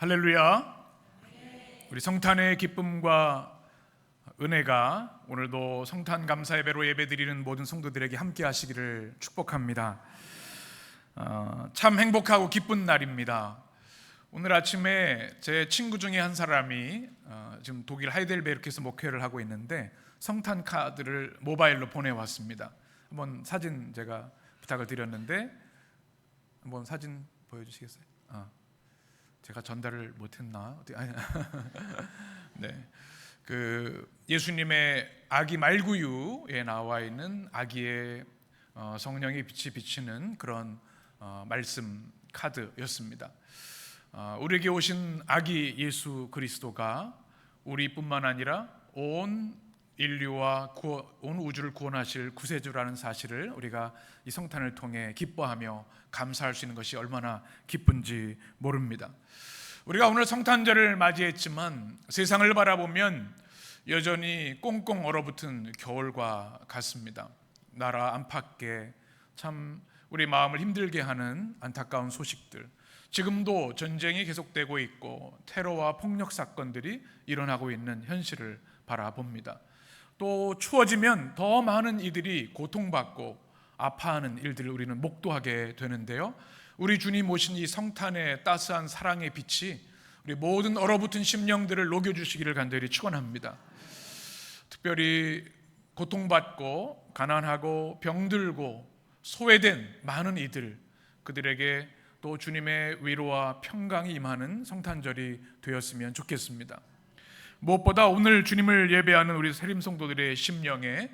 할렐루야. 우리 성탄의 기쁨과 은혜가 오늘도 성탄 감사 예배로 예배드리는 모든 성도들에게 함께 하시기를 축복합니다. 어, 참 행복하고 기쁜 날입니다. 오늘 아침에 제 친구 중에 한 사람이 어, 지금 독일 하이델베르크에서 목회를 하고 있는데 성탄 카드를 모바일로 보내왔습니다. 한번 사진 제가 부탁을 드렸는데 한번 사진 보여주시겠어요? 아. 제가 전달을 못했나? 아니, 네, 그 예수님의 아기 말구유에 나와 있는 아기의 어, 성령의 빛이 비치는 그런 어, 말씀 카드였습니다. 어, 우리에게 오신 아기 예수 그리스도가 우리뿐만 아니라 온 인류와 온 우주를 구원하실 구세주라는 사실을 우리가 이 성탄을 통해 기뻐하며 감사할 수 있는 것이 얼마나 기쁜지 모릅니다. 우리가 오늘 성탄절을 맞이했지만 세상을 바라보면 여전히 꽁꽁 얼어붙은 겨울과 같습니다. 나라 안팎에 참 우리 마음을 힘들게 하는 안타까운 소식들. 지금도 전쟁이 계속되고 있고 테러와 폭력 사건들이 일어나고 있는 현실을 바라봅니다. 또 추워지면 더 많은 이들이 고통받고 아파하는 일들을 우리는 목도하게 되는데요. 우리 주님 오신 이 성탄의 따스한 사랑의 빛이 우리 모든 얼어붙은 심령들을 녹여주시기를 간절히 축원합니다. 특별히 고통받고 가난하고 병들고 소외된 많은 이들 그들에게 또 주님의 위로와 평강이 임하는 성탄절이 되었으면 좋겠습니다. 무엇보다 오늘 주님을 예배하는 우리 세림 성도들의 심령에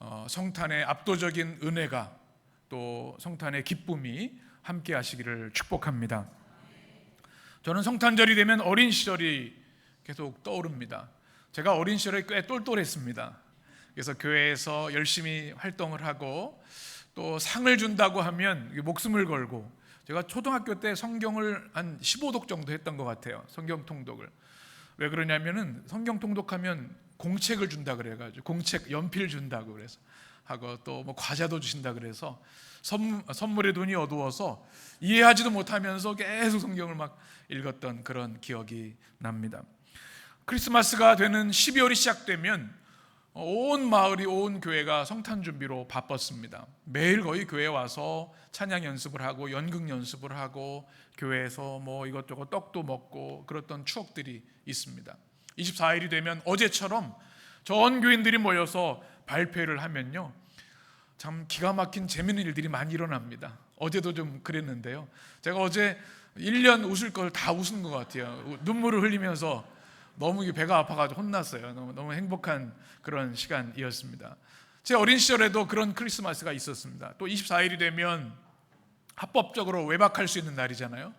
어, 성탄의 압도적인 은혜가 또 성탄의 기쁨이 함께 하시기를 축복합니다. 저는 성탄절이 되면 어린 시절이 계속 떠오릅니다. 제가 어린 시절에 꽤 똘똘했습니다. 그래서 교회에서 열심히 활동을 하고 또 상을 준다고 하면 목숨을 걸고 제가 초등학교 때 성경을 한 15독 정도 했던 것 같아요. 성경 통독을. 왜 그러냐면은 성경 통독하면 공책을 준다 그래가지고 공책 연필 준다고 그래서 하고 또 뭐 과자도 주신다 그래서 선, 선물에 돈이 어두워서 이해하지도 못하면서 계속 성경을 막 읽었던 그런 기억이 납니다. 크리스마스가 되는 12월이 시작되면 온 마을이 온 교회가 성탄 준비로 바빴습니다. 매일 거의 교회 와서 찬양 연습을 하고 연극 연습을 하고 교회에서 뭐 이것저것 떡도 먹고 그랬던 추억들이 있습니다. 24일이 되면 어제처럼 전 교인들이 모여서 발표를 하면요. 참 기가 막힌 재미있는 일들이 많이 일어납니다. 어제도 좀 그랬는데요. 제가 어제 1년 웃을 걸 다 웃은 것 같아요. 눈물을 흘리면서 너무 배가 아파가지고 혼났어요. 너무, 너무 행복한 그런 시간이었습니다. 제 어린 시절에도 그런 크리스마스가 있었습니다. 또 24일이 되면 합법적으로 외박할 수 있는 날이잖아요.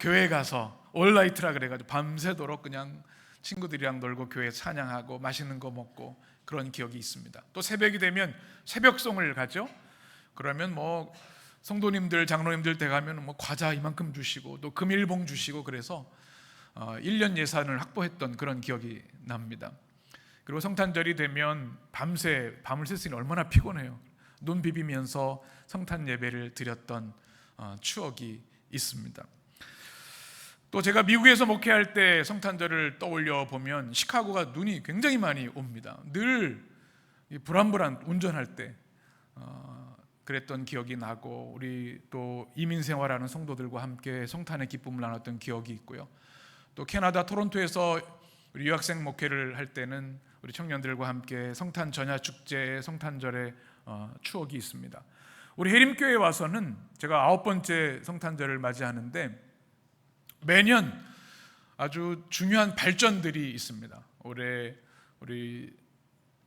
교회 가서 올라이트라 그래가지고 밤새도록 그냥 친구들이랑 놀고 교회 찬양하고 맛있는 거 먹고 그런 기억이 있습니다. 또 새벽이 되면 새벽송을 가죠. 그러면 뭐 성도님들, 장로님들 때 가면 뭐 과자 이만큼 주시고 또 금일봉 주시고 그래서 어, 1년 예산을 확보했던 그런 기억이 납니다. 그리고 성탄절이 되면 밤새 밤을 샜으니 얼마나 피곤해요. 눈 비비면서 성탄 예배를 드렸던 어, 추억이 있습니다. 또 제가 미국에서 목회할 때 성탄절을 떠올려 보면 시카고가 눈이 굉장히 많이 옵니다. 늘 불안불안 운전할 때 어, 그랬던 기억이 나고 우리 또 이민 생활하는 성도들과 함께 성탄의 기쁨을 나눴던 기억이 있고요. 또 캐나다 토론토에서 우리 유학생 목회를 할 때는 우리 청년들과 함께 성탄 전야 축제 성탄절의 어, 추억이 있습니다. 우리 해림교회 와서는 제가 아홉 번째 성탄절을 맞이하는데 매년 아주 중요한 발전들이 있습니다. 올해 우리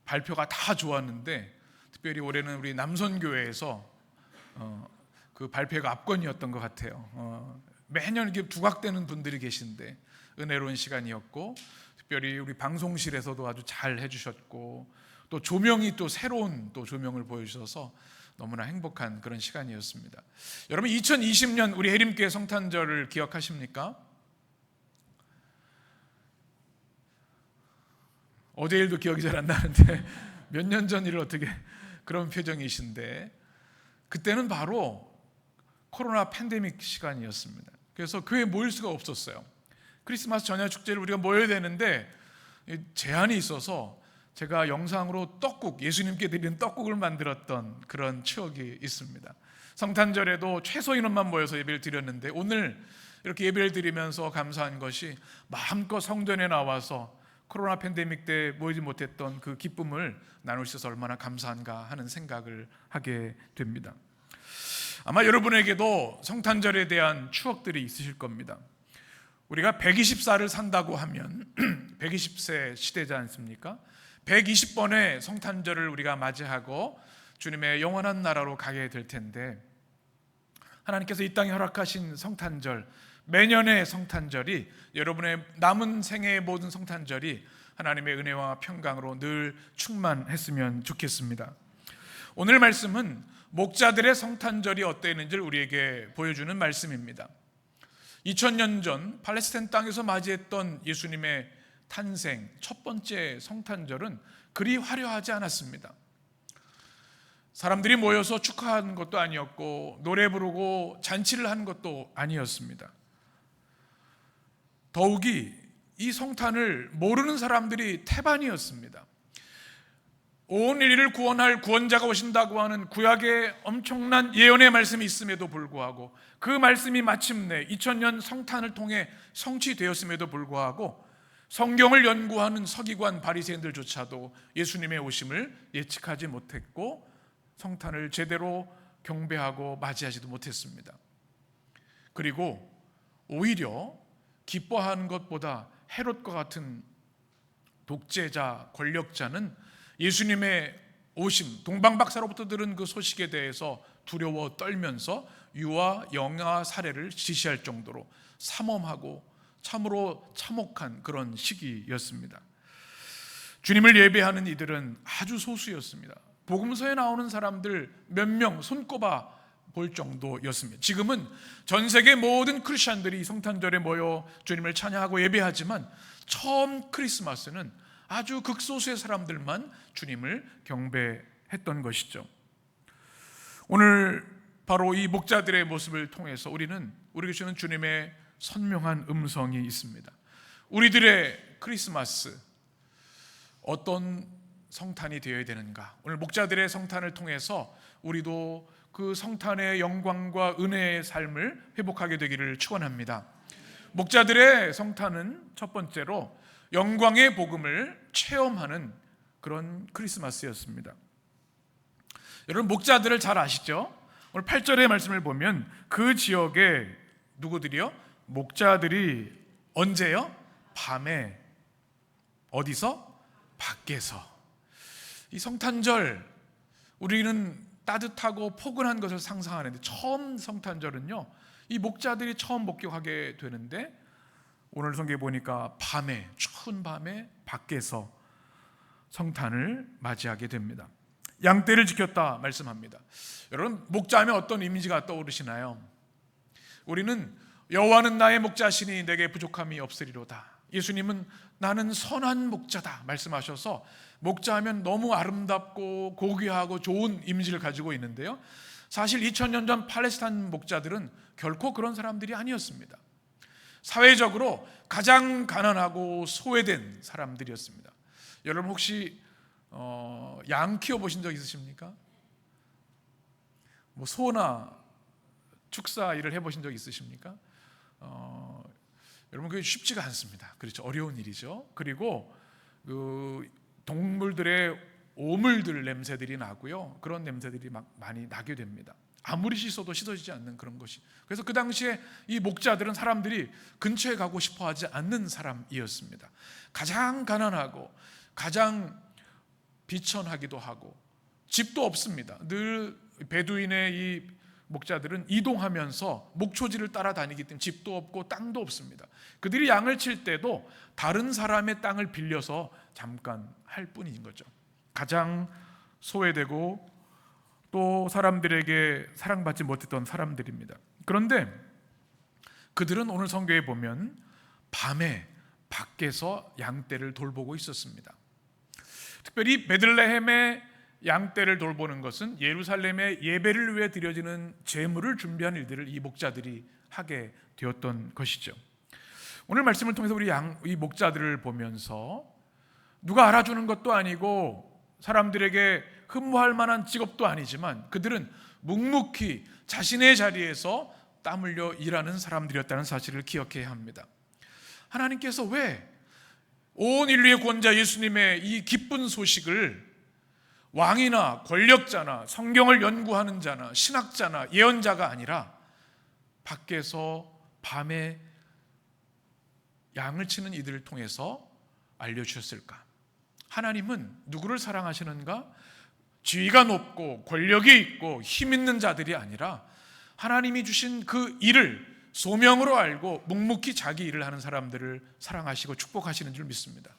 발표가 다 좋았는데 특별히 올해는 우리 남선교회에서 어, 그 발표가 압권이었던 것 같아요. 어, 매년 이렇게 두각되는 분들이 계신데 은혜로운 시간이었고 특별히 우리 방송실에서도 아주 잘 해주셨고 또 조명이 또 새로운 또 조명을 보여주셔서 너무나 행복한 그런 시간이었습니다. 여러분 2020년 우리 해림교회 성탄절을 기억하십니까? 어제 일도 기억이 잘 안 나는데 몇 년 전 일을 어떻게 그런 표정이신데 그때는 바로 코로나 팬데믹 시간이었습니다. 그래서 교회 모일 수가 없었어요. 크리스마스 전야 축제를 우리가 모여야 되는데 이 제한이 있어서 제가 영상으로 떡국 예수님께 드리는 떡국을 만들었던 그런 추억이 있습니다. 성탄절에도 최소 인원만 모여서 예배를 드렸는데 오늘 이렇게 예배를 드리면서 감사한 것이 마음껏 성전에 나와서 코로나 팬데믹 때 모이지 못했던 그 기쁨을 나눌 수 있어서 얼마나 감사한가 하는 생각을 하게 됩니다. 아마 여러분에게도 성탄절에 대한 추억들이 있으실 겁니다. 우리가 120살을 산다고 하면 120세 시대지 않습니까? 120번의 성탄절을 우리가 맞이하고 주님의 영원한 나라로 가게 될 텐데 하나님께서 이 땅에 허락하신 성탄절 매년의 성탄절이 여러분의 남은 생애의 모든 성탄절이 하나님의 은혜와 평강으로 늘 충만했으면 좋겠습니다. 오늘 말씀은 목자들의 성탄절이 어땠는지를 우리에게 보여주는 말씀입니다. 2000년 전 팔레스타인 땅에서 맞이했던 예수님의 탄생 첫 번째 성탄절은 그리 화려하지 않았습니다. 사람들이 모여서 축하하는 것도 아니었고 노래 부르고 잔치를 하는 것도 아니었습니다. 더욱이 이 성탄을 모르는 사람들이 태반이었습니다. 온 인류를 구원할 구원자가 오신다고 하는 구약의 엄청난 예언의 말씀이 있음에도 불구하고 그 말씀이 마침내 2000년 성탄을 통해 성취되었음에도 불구하고 성경을 연구하는 서기관 바리새인들조차도 예수님의 오심을 예측하지 못했고 성탄을 제대로 경배하고 맞이하지도 못했습니다. 그리고 오히려 기뻐하는 것보다 헤롯과 같은 독재자, 권력자는 예수님의 오심, 동방박사로부터 들은 그 소식에 대해서 두려워 떨면서 유아, 영아 사례를 지시할 정도로 삼엄하고 참으로 참혹한 그런 시기였습니다. 주님을 예배하는 이들은 아주 소수였습니다. 복음서에 나오는 사람들 몇 명 손꼽아 볼 정도였습니다. 지금은 전 세계 모든 크리스천들이 성탄절에 모여 주님을 찬양하고 예배하지만 처음 크리스마스는 아주 극소수의 사람들만 주님을 경배했던 것이죠. 오늘 바로 이 목자들의 모습을 통해서 우리는 우리 주시는 주님의 선명한 음성이 있습니다. 우리들의 크리스마스 어떤 성탄이 되어야 되는가? 오늘 목자들의 성탄을 통해서 우리도 그 성탄의 영광과 은혜의 삶을 회복하게 되기를 축원합니다. 목자들의 성탄은 첫 번째로 영광의 복음을 체험하는 그런 크리스마스였습니다. 여러분 목자들을 잘 아시죠? 오늘 8절의 말씀을 보면 그 지역에 누구들이요? 목자들이 언제요? 밤에 어디서? 밖에서. 이 성탄절 우리는 따뜻하고 포근한 것을 상상하는데 처음 성탄절은요. 이 목자들이 처음 목격하게 되는데 오늘 성경에 보니까 밤에 추운 밤에 밖에서 성탄을 맞이하게 됩니다. 양떼를 지켰다 말씀합니다. 여러분 목자하면 어떤 이미지가 떠오르시나요? 우리는 여호와는 나의 목자시니 내게 부족함이 없으리로다. 예수님은 나는 선한 목자다 말씀하셔서 목자하면 너무 아름답고 고귀하고 좋은 이미지를 가지고 있는데요. 사실 2000년 전 팔레스타인 목자들은 결코 그런 사람들이 아니었습니다. 사회적으로 가장 가난하고 소외된 사람들이었습니다. 여러분 혹시 어, 양 키워 보신 적 있으십니까? 뭐 소나 축사 일을 해보신 적 있으십니까? 어, 여러분 그게 쉽지가 않습니다. 그렇죠. 어려운 일이죠. 그리고 그 동물들의 오물들 냄새들이 나고요. 그런 냄새들이 막 많이 나게 됩니다. 아무리 씻어도 씻어지지 않는 그런 것이. 그래서 그 당시에 이 목자들은 사람들이 근처에 가고 싶어 하지 않는 사람이었습니다. 가장 가난하고 가장 비천하기도 하고 집도 없습니다. 늘 베두인의 이 목자들은 이동하면서 목초지를 따라다니기 때문에 집도 없고 땅도 없습니다. 그들이 양을 칠 때도 다른 사람의 땅을 빌려서 잠깐 할 뿐인 거죠. 가장 소외되고 또 사람들에게 사랑받지 못했던 사람들입니다. 그런데 그들은 오늘 성경에 보면 밤에 밖에서 양떼를 돌보고 있었습니다. 특별히 베들레헴의 양떼를 돌보는 것은 예루살렘의 예배를 위해 드려지는 제물을 준비한 일들을 이 목자들이 하게 되었던 것이죠. 오늘 말씀을 통해서 우리 양, 이 목자들을 보면서 누가 알아주는 것도 아니고 사람들에게 흠모할 만한 직업도 아니지만 그들은 묵묵히 자신의 자리에서 땀 흘려 일하는 사람들이었다는 사실을 기억해야 합니다. 하나님께서 왜 온 인류의 구원자 예수님의 이 기쁜 소식을 왕이나 권력자나 성경을 연구하는 자나 신학자나 예언자가 아니라 밖에서 밤에 양을 치는 이들을 통해서 알려주셨을까? 하나님은 누구를 사랑하시는가? 지위가 높고 권력이 있고 힘 있는 자들이 아니라 하나님이 주신 그 일을 소명으로 알고 묵묵히 자기 일을 하는 사람들을 사랑하시고 축복하시는 줄 믿습니다.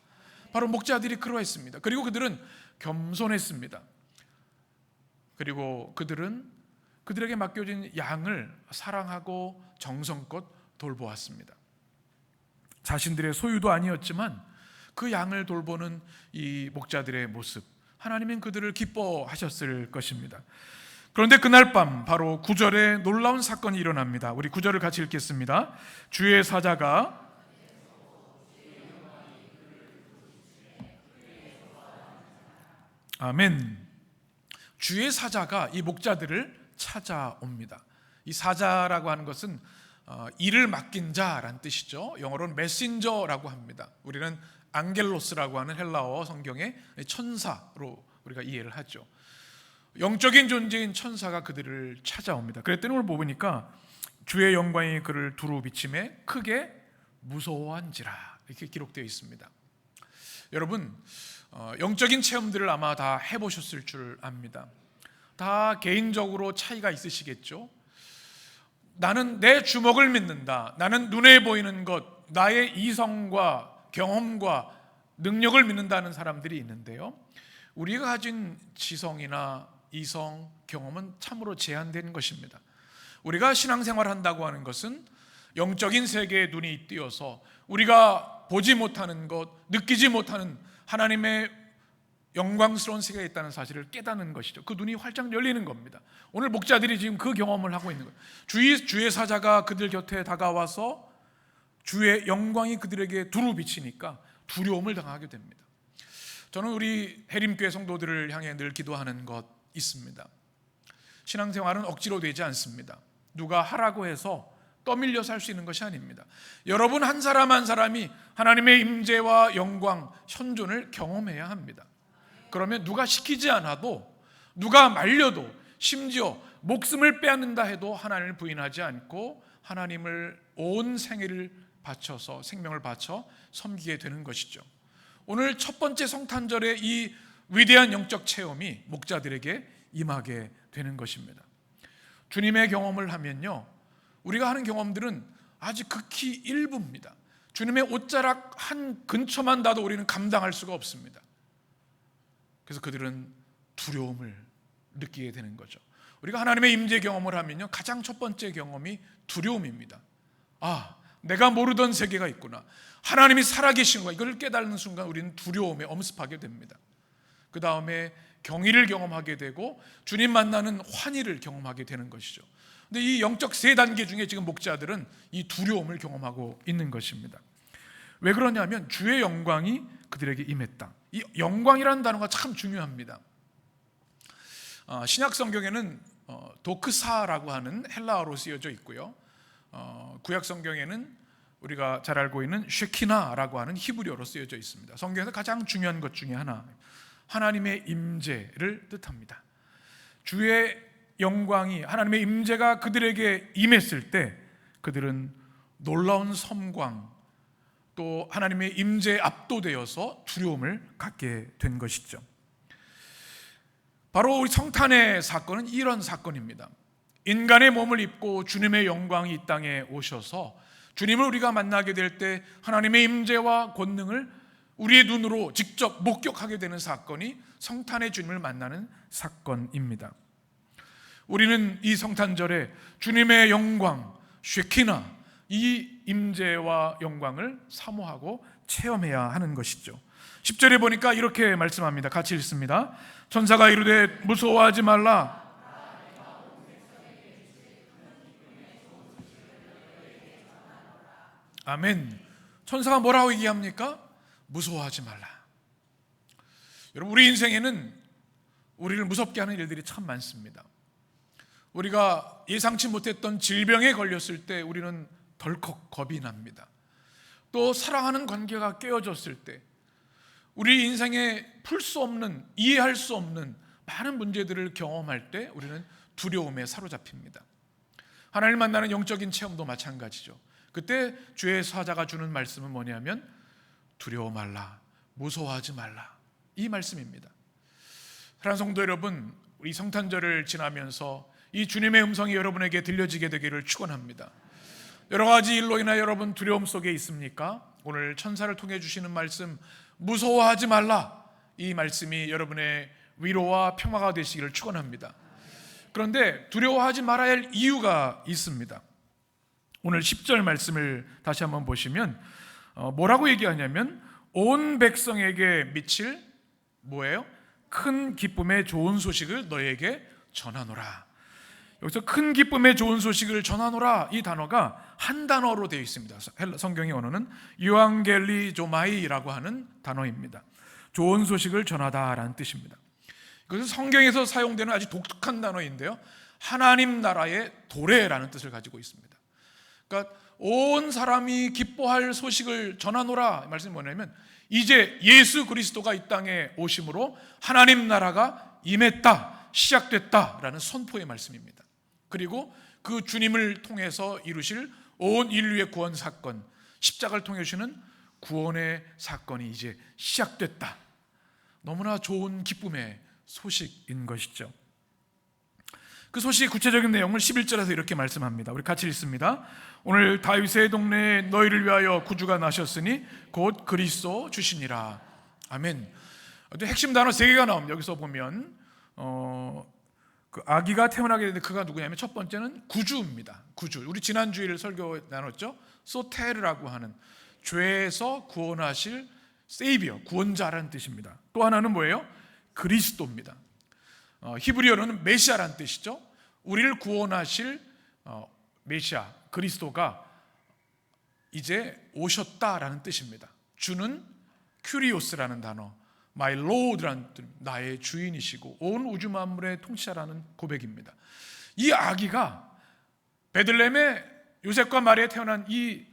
바로 목자들이 그러했습니다. 그리고 그들은 겸손했습니다. 그리고 그들은 그들에게 맡겨진 양을 사랑하고 정성껏 돌보았습니다. 자신들의 소유도 아니었지만 그 양을 돌보는 이 목자들의 모습, 하나님은 그들을 기뻐하셨을 것입니다. 그런데 그날 밤 바로 구절에 놀라운 사건이 일어납니다. 우리 구절을 같이 읽겠습니다. 주의 사자가 아멘. 주의 사자가 이 목자들을 찾아옵니다. 이 사자라고 하는 것은 어, 일을 맡긴 자라는 뜻이죠. 영어로는 메신저라고 합니다. 우리는 앙겔로스라고 하는 헬라어 성경의 천사로 우리가 이해를 하죠. 영적인 존재인 천사가 그들을 찾아옵니다. 그랬더니 오늘 보니까 주의 영광이 그를 두루 비침에 크게 무서워한지라 이렇게 기록되어 있습니다. 여러분 어, 영적인 체험들을 아마 다 해보셨을 줄 압니다. 다 개인적으로 차이가 있으시겠죠. 나는 내 주먹을 믿는다. 나는 눈에 보이는 것, 나의 이성과 경험과 능력을 믿는다는 사람들이 있는데요. 우리가 가진 지성이나 이성, 경험은 참으로 제한된 것입니다. 우리가 신앙생활 한다고 하는 것은 영적인 세계에 눈이 띄어서 우리가 보지 못하는 것, 느끼지 못하는 하나님의 영광스러운 세계에 있다는 사실을 깨닫는 것이죠. 그 눈이 활짝 열리는 겁니다. 오늘 목자들이 지금 그 경험을 하고 있는 거예요. 주의, 주의 사자가 그들 곁에 다가와서 주의 영광이 그들에게 두루 비치니까 두려움을 당하게 됩니다. 저는 우리 해림교회 성도들을 향해 늘 기도하는 것 있습니다. 신앙생활은 억지로 되지 않습니다. 누가 하라고 해서 떠밀려서 할수 있는 것이 아닙니다. 여러분 한 사람 한 사람이 하나님의 임재와 영광, 현존을 경험해야 합니다. 그러면 누가 시키지 않아도 누가 말려도 심지어 목숨을 빼앗는다 해도 하나님을 부인하지 않고 하나님을 온 생애를 바쳐서 생명을 바쳐 섬기게 되는 것이죠. 오늘 첫 번째 성탄절의 이 위대한 영적 체험이 목자들에게 임하게 되는 것입니다. 주님의 경험을 하면요. 우리가 하는 경험들은 아직 극히 일부입니다. 주님의 옷자락 한 근처만 닿도 우리는 감당할 수가 없습니다. 그래서 그들은 두려움을 느끼게 되는 거죠. 우리가 하나님의 임재 경험을 하면요. 가장 첫 번째 경험이 두려움입니다. 아, 내가 모르던 세계가 있구나. 하나님이 살아계신 거 이걸 깨닫는 순간 우리는 두려움에 엄습하게 됩니다. 그 다음에 경의를 경험하게 되고 주님 만나는 환희를 경험하게 되는 것이죠. 근데 이 영적 세 단계 중에 지금 목자들은 이 두려움을 경험하고 있는 것입니다. 왜 그러냐면 주의 영광이 그들에게 임했다. 이 영광이라는 단어가 참 중요합니다. 어, 신약 성경에는 어, 도크사라고 하는 헬라어로 쓰여져 있고요. 어, 구약 성경에는 우리가 잘 알고 있는 쉐키나라고 하는 히브리어로 쓰여져 있습니다. 성경에서 가장 중요한 것 중에 하나 하나님의 임재를 뜻합니다. 주의 영광이 하나님의 임재가 그들에게 임했을 때 그들은 놀라운 섬광 또 하나님의 임재에 압도되어서 두려움을 갖게 된 것이죠. 바로 우리 성탄의 사건은 이런 사건입니다. 인간의 몸을 입고 주님의 영광이 이 땅에 오셔서 주님을 우리가 만나게 될 때 하나님의 임재와 권능을 우리의 눈으로 직접 목격하게 되는 사건이 성탄의 주님을 만나는 사건입니다. 우리는 이 성탄절에 주님의 영광, 쉐키나 이 임재와 영광을 사모하고 체험해야 하는 것이죠. 10절에 보니까 이렇게 말씀합니다. 같이 읽습니다. 천사가 이르되 무서워하지 말라. 아멘. 천사가 뭐라고 얘기합니까? 무서워하지 말라. 여러분 우리 인생에는 우리를 무섭게 하는 일들이 참 많습니다. 우리가 예상치 못했던 질병에 걸렸을 때 우리는 덜컥 겁이 납니다. 또 사랑하는 관계가 깨어졌을 때 우리 인생에 풀 수 없는 이해할 수 없는 많은 문제들을 경험할 때 우리는 두려움에 사로잡힙니다. 하나님 만나는 영적인 체험도 마찬가지죠. 그때 주의 사자가 주는 말씀은 뭐냐면 두려워 말라, 무서워하지 말라 이 말씀입니다. 사랑하는 성도 여러분, 우리 성탄절을 지나면서 이 주님의 음성이 여러분에게 들려지게 되기를 축원합니다. 여러 가지 일로 인하 여러분 두려움 속에 있습니까? 오늘 천사를 통해 주시는 말씀 무서워하지 말라 이 말씀이 여러분의 위로와 평화가 되시기를 축원합니다. 그런데 두려워하지 말아야 할 이유가 있습니다. 오늘 10절 말씀을 다시 한번 보시면 어, 뭐라고 얘기하냐면 온 백성에게 미칠 뭐예요? 큰 기쁨의 좋은 소식을 너에게 전하노라. 여기서 큰 기쁨의 좋은 소식을 전하노라 이 단어가 한 단어로 되어 있습니다. 성경의 언어는 유앙겔리조마이라고 하는 단어입니다. 좋은 소식을 전하다라는 뜻입니다. 그것은 성경에서 사용되는 아주 독특한 단어인데요. 하나님 나라의 도래라는 뜻을 가지고 있습니다. 그러니까 온 사람이 기뻐할 소식을 전하노라 말씀이 뭐냐면 이제 예수 그리스도가 이 땅에 오심으로 하나님 나라가 임했다, 시작됐다라는 선포의 말씀입니다. 그리고 그 주님을 통해서 이루실 온 인류의 구원 사건, 십자가를 통해 주시는 구원의 사건이 이제 시작됐다. 너무나 좋은 기쁨의 소식인 것이죠. 그 소식의 구체적인 내용을 11절에서 이렇게 말씀합니다. 우리 같이 읽습니다. 오늘 다윗의 동네에 너희를 위하여 구주가 나셨으니 곧 그리스도 주시니라. 아멘. 핵심 단어 세 개가 나옵니다. 여기서 보면 어, 그 아기가 태어나게 되는데 그가 누구냐면 첫 번째는 구주입니다. 구주. 우리 지난 주일 설교 나눴죠. 소테르라고 하는 죄에서 구원하실 세이비어, 구원자라는 뜻입니다. 또 하나는 뭐예요? 그리스도입니다. 어, 히브리어로는 메시아라는 뜻이죠. 우리를 구원하실 어, 메시아 그리스도가 이제 오셨다라는 뜻입니다. 주는 큐리오스라는 단어, my lord라는 뜻, 나의 주인이시고 온 우주 만물의 통치자라는 고백입니다. 이 아기가 베들레헴의 요셉과 마리아에 태어난 이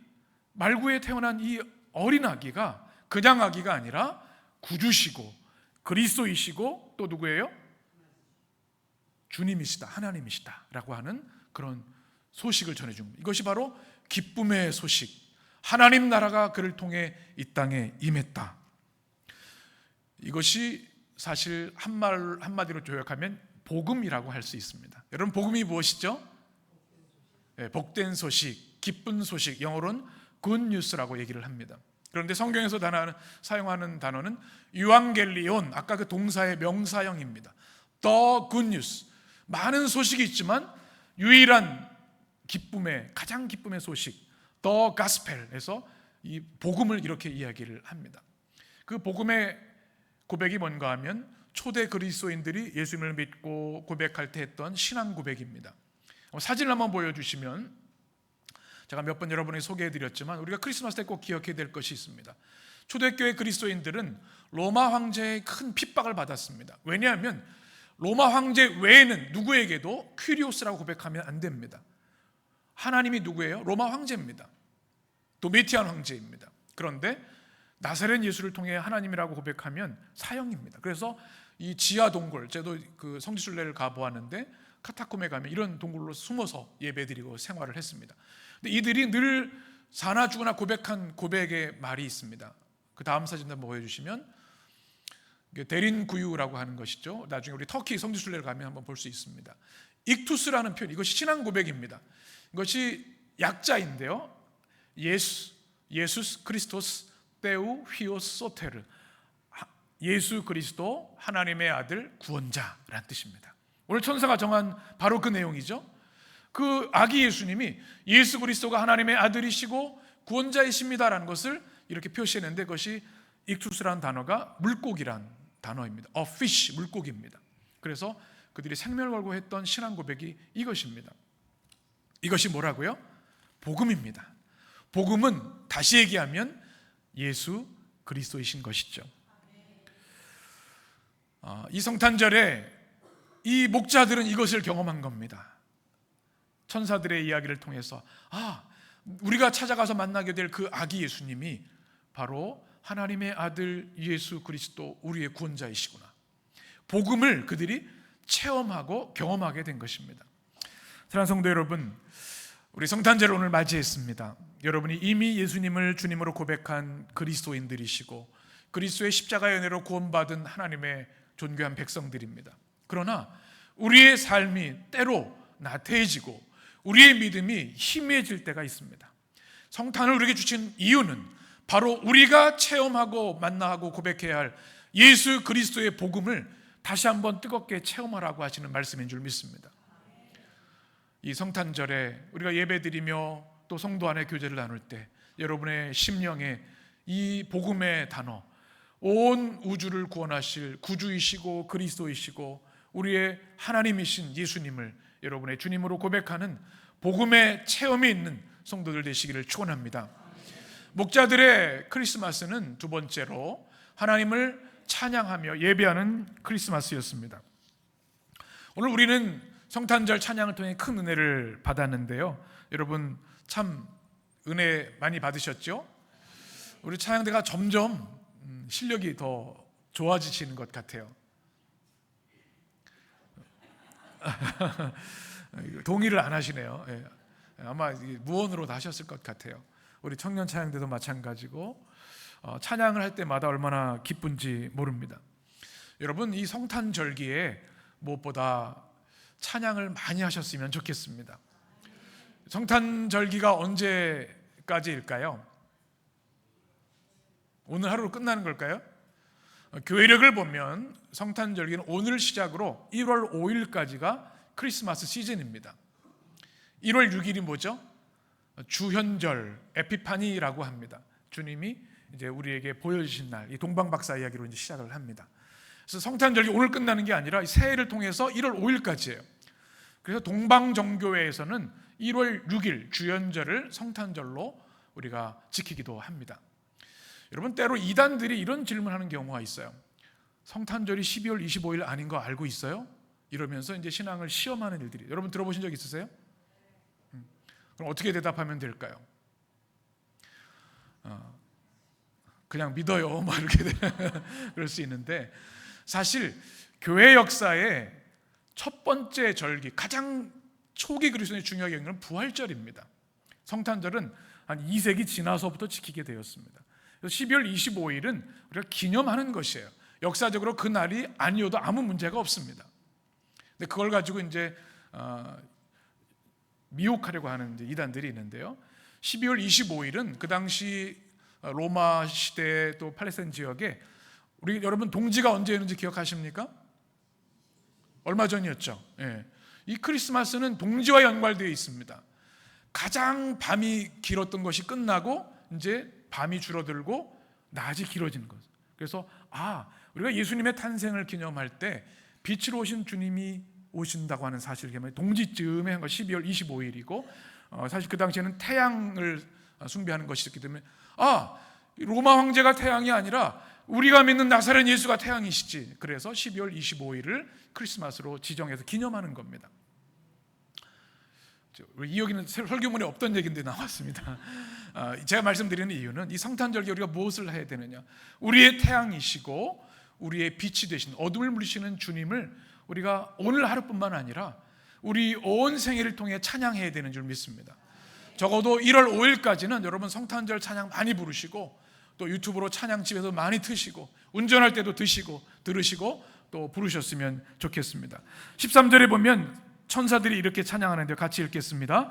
말구에 태어난 이 어린 아기가 그냥 아기가 아니라 구주시고 그리스도이시고 또 누구예요? 주님이시다, 하나님이시다라고 하는 그런 소식을 전해줍니다. 이것이 바로 기쁨의 소식. 하나님 나라가 그를 통해 이 땅에 임했다. 이것이 사실 한말 한마디로 조약하면 복음이라고 할 수 있습니다. 여러분 복음이 무엇이죠? 네, 복된 소식, 기쁜 소식. 영어로는 good news라고 얘기를 합니다. 그런데 성경에서 단어는, 사용하는 단어는 유앙겔리온, 아까 그 동사의 명사형입니다. The good news. 많은 소식이 있지만 유일한 기쁨의 가장 기쁨의 소식, The Gospel에서 이 복음을 이렇게 이야기를 합니다. 그 복음의 고백이 뭔가 하면 초대 그리스도인들이 예수님을 믿고 고백할 때 했던 신앙 고백입니다. 사진을 한번 보여주시면 제가 몇 번 여러분에게 소개해드렸지만 우리가 크리스마스 때 꼭 기억해야 될 것이 있습니다. 초대교회 그리스도인들은 로마 황제의 큰 핍박을 받았습니다. 왜냐하면 로마 황제 외에는 누구에게도 퀴리오스라고 고백하면 안 됩니다. 하나님이 누구예요? 로마 황제입니다. 도메티안 황제입니다. 그런데 나사렛 예수를 통해 하나님이라고 고백하면 사형입니다. 그래서 이 지하 동굴, 제도 그 성지순례를 가보았는데 카타콤에 가면 이런 동굴로 숨어서 예배드리고 생활을 했습니다. 근데 이들이 늘 사나 죽으나 고백한 고백의 말이 있습니다. 그 다음 사진 한번 보여주시면 대린 구유라고 하는 것이죠. 나중에 우리 터키 성지순례를 가면 한번 볼 수 있습니다. 익투스라는 표현, 이것이 신앙 고백입니다. 이것이 약자인데요. 예수, 예수스 크리스토스 테우 휘오스 소테르. 예수 그리스도 하나님의 아들 구원자라는 뜻입니다. 오늘 천사가 정한 바로 그 내용이죠. 그 아기 예수님이 예수 그리스도가 하나님의 아들이시고 구원자이십니다라는 것을 이렇게 표시했는데 그것이 익투스라는 단어가 물고기란 단어입니다. A fish 물고기입니다. 그래서 그들이 생명을 걸고 했던 신앙 고백이 이것입니다. 이것이 뭐라고요? 복음입니다. 복음은 다시 얘기하면 예수 그리스도이신 것이죠. 아, 이 성탄절에 이 목자들은 이것을 경험한 겁니다. 천사들의 이야기를 통해서 아 우리가 찾아가서 만나게 될 그 아기 예수님이 바로 하나님의 아들 예수 그리스도 우리의 구원자이시구나. 복음을 그들이 체험하고 경험하게 된 것입니다. 사랑하는 성도 여러분, 우리 성탄절을 오늘 맞이했습니다. 여러분이 이미 예수님을 주님으로 고백한 그리스도인들이시고 그리스도의 십자가의 은혜로 구원받은 하나님의 존귀한 백성들입니다. 그러나 우리의 삶이 때로 나태해지고 우리의 믿음이 희미해질 때가 있습니다. 성탄을 우리에게 주신 이유는 바로 우리가 체험하고 만나고 고백해야 할 예수 그리스도의 복음을 다시 한번 뜨겁게 체험하라고 하시는 말씀인 줄 믿습니다. 이 성탄절에 우리가 예배드리며 또 성도 안에 교제를 나눌 때 여러분의 심령에 이 복음의 단어 온 우주를 구원하실 구주이시고 그리스도이시고 우리의 하나님이신 예수님을 여러분의 주님으로 고백하는 복음의 체험이 있는 성도들 되시기를 축원합니다. 목자들의 크리스마스는 두 번째로 하나님을 찬양하며 예배하는 크리스마스였습니다. 오늘 우리는 성탄절 찬양을 통해 큰 은혜를 받았는데요. 여러분 참 은혜 많이 받으셨죠? 우리 찬양대가 점점 음, 실력이 더 좋아지시는 것 같아요. 동의를 안 하시네요. 예. 아마 무언으로 하셨을 것 같아요. 우리 청년 찬양대도 마찬가지고 어, 찬양을 할 때마다 얼마나 기쁜지 모릅니다. 여러분 이 성탄절기에 무엇보다 찬양을 많이 하셨으면 좋겠습니다. 성탄절기가 언제까지일까요? 오늘 하루로 끝나는 걸까요? 어, 교회력을 보면 성탄절기는 오늘 시작으로 1월 5일까지가 크리스마스 시즌입니다. 1월 6일이 뭐죠? 주현절 에피파니라고 합니다. 주님이 이제 우리에게 보여주신 날, 이 동방박사 이야기로 이제 시작을 합니다. 그래서 성탄절기 오늘 끝나는 게 아니라 새해를 통해서 1월 5일까지예요. 그래서 동방정교회에서는 1월 6일 주연절을 성탄절로 우리가 지키기도 합니다. 여러분 때로 이단들이 이런 질문하는 경우가 있어요. 성탄절이 12월 25일 아닌 거 알고 있어요? 이러면서 이제 신앙을 시험하는 일들이 여러분 들어보신 적 있으세요? 음. 그럼 어떻게 대답하면 될까요? 어, 그냥 믿어요. 막 이렇게 그럴 수 있는데 사실 교회 역사의 첫 번째 절기 가장 초기 그리스도의 중요하게 여기는 부활절입니다. 성탄절은 한 2세기 지나서부터 지키게 되었습니다. 12월 25일은 우리가 기념하는 것이에요. 역사적으로 그 날이 아니어도 아무 문제가 없습니다. 근데 그걸 가지고 이제 어, 미혹하려고 하는 이단들이 있는데요. 12월 25일은 그 당시 로마 시대 또 팔레스타인 지역에 우리 여러분 동지가 언제였는지 기억하십니까? 얼마 전이었죠. 예. 이 크리스마스는 동지와 연관되어 있습니다. 가장 밤이 길었던 것이 끝나고 이제 밤이 줄어들고 낮이 길어지는 것. 그래서 아 우리가 예수님의 탄생을 기념할 때 빛으로 오신 주님이 오신다고 하는 사실을 기념해 동지쯤에 한 거 12월 25일이고 어, 사실 그 당시에는 태양을 숭배하는 것이었기 때문에 아 로마 황제가 태양이 아니라 우리가 믿는 나사렛 예수가 태양이시지. 그래서 12월 25일을 크리스마스로 지정해서 기념하는 겁니다. 이 여기는 설교문에 없던 얘기인데 나왔습니다. 아, 제가 말씀드리는 이유는 이 성탄절기 우리가 무엇을 해야 되느냐? 우리의 태양이시고 우리의 빛이 되신 어둠을 물리시는 주님을 우리가 오늘 하루뿐만 아니라 우리 온 생애를 통해 찬양해야 되는 줄 믿습니다. 적어도 1월 5일까지는 여러분 성탄절 찬양 많이 부르시고 또 유튜브로 찬양 집에서 많이 트시고 운전할 때도 드시고 들으시고 또 부르셨으면 좋겠습니다. 13절에 보면 천사들이 이렇게 찬양하는데 같이 읽겠습니다.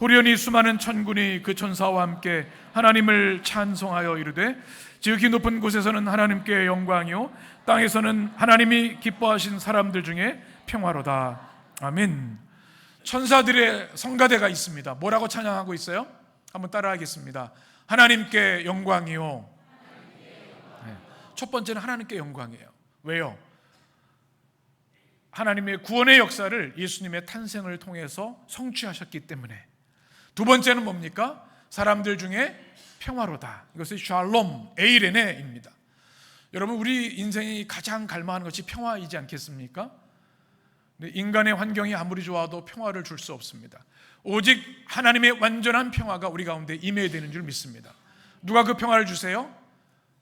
호련히 수많은 천군이 그 천사와 함께 하나님을 찬송하여 이르되 지극히 높은 곳에서는 하나님께 영광이요 땅에서는 하나님이 기뻐하신 사람들 중에 평화로다. 아멘. 천사들의 성가대가 있습니다. 뭐라고 찬양하고 있어요? 한번 따라하겠습니다. 하나님께 영광이요. 네. 첫 번째는 하나님께 영광이에요. 왜요? 하나님의 구원의 역사를 예수님의 탄생을 통해서 성취하셨기 때문에 두 번째는 뭡니까? 사람들 중에 평화로다. 이것이 샬롬 에이레네입니다. 여러분 우리 인생이 가장 갈망하는 것이 평화이지 않겠습니까? 인간의 환경이 아무리 좋아도 평화를 줄 수 없습니다. 오직 하나님의 완전한 평화가 우리 가운데 임해야 되는 줄 믿습니다. 누가 그 평화를 주세요?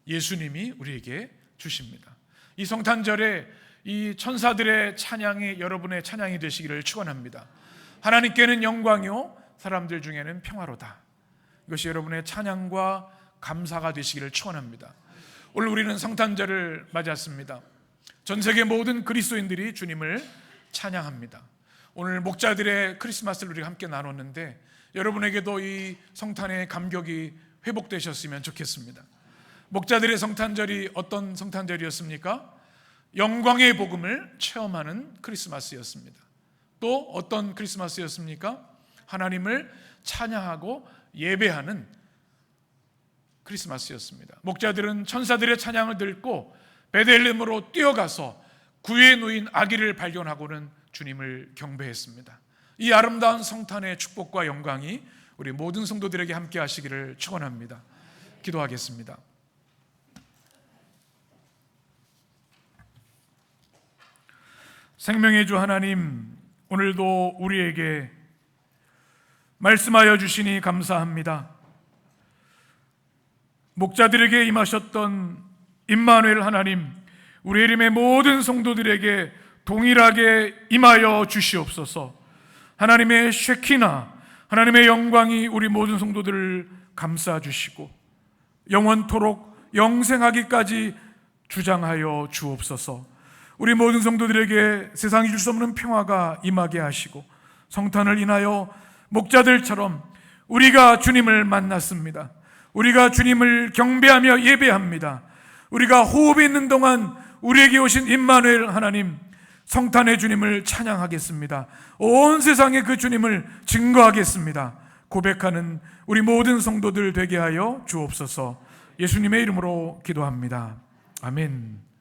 예수님이 우리에게 주십니다. 이 성탄절에 이 천사들의 찬양이 여러분의 찬양이 되시기를 축원합니다. 하나님께는 영광이요 사람들 중에는 평화로다. 이것이 여러분의 찬양과 감사가 되시기를 축원합니다. 오늘 우리는 성탄절을 맞았습니다. 전 세계 모든 그리스도인들이 주님을 찬양합니다. 오늘 목자들의 크리스마스를 우리가 함께 나눴는데 여러분에게도 이 성탄의 감격이 회복되셨으면 좋겠습니다. 목자들의 성탄절이 어떤 성탄절이었습니까? 영광의 복음을 체험하는 크리스마스였습니다. 또 어떤 크리스마스였습니까? 하나님을 찬양하고 예배하는 크리스마스였습니다. 목자들은 천사들의 찬양을 듣고 베들레헴으로 뛰어가서 구에 놓인 아기를 발견하고는 주님을 경배했습니다. 이 아름다운 성탄의 축복과 영광이 우리 모든 성도들에게 함께 하시기를 축원합니다. 기도하겠습니다. 생명의 주 하나님, 오늘도 우리에게 말씀하여 주시니 감사합니다. 목자들에게 임하셨던 임마누엘 하나님, 우리 이름의 모든 성도들에게 동일하게 임하여 주시옵소서. 하나님의 쉐키나, 하나님의 영광이 우리 모든 성도들을 감싸 주시고 영원토록 영생하기까지 주장하여 주옵소서. 우리 모든 성도들에게 세상이 줄 수 없는 평화가 임하게 하시고 성탄을 인하여 목자들처럼 우리가 주님을 만났습니다. 우리가 주님을 경배하며 예배합니다. 우리가 호흡이 있는 동안 우리에게 오신 임마누엘 하나님 성탄의 주님을 찬양하겠습니다. 온 세상에 그 주님을 증거하겠습니다. 고백하는 우리 모든 성도들 되게 하여 주옵소서. 예수님의 이름으로 기도합니다. 아멘.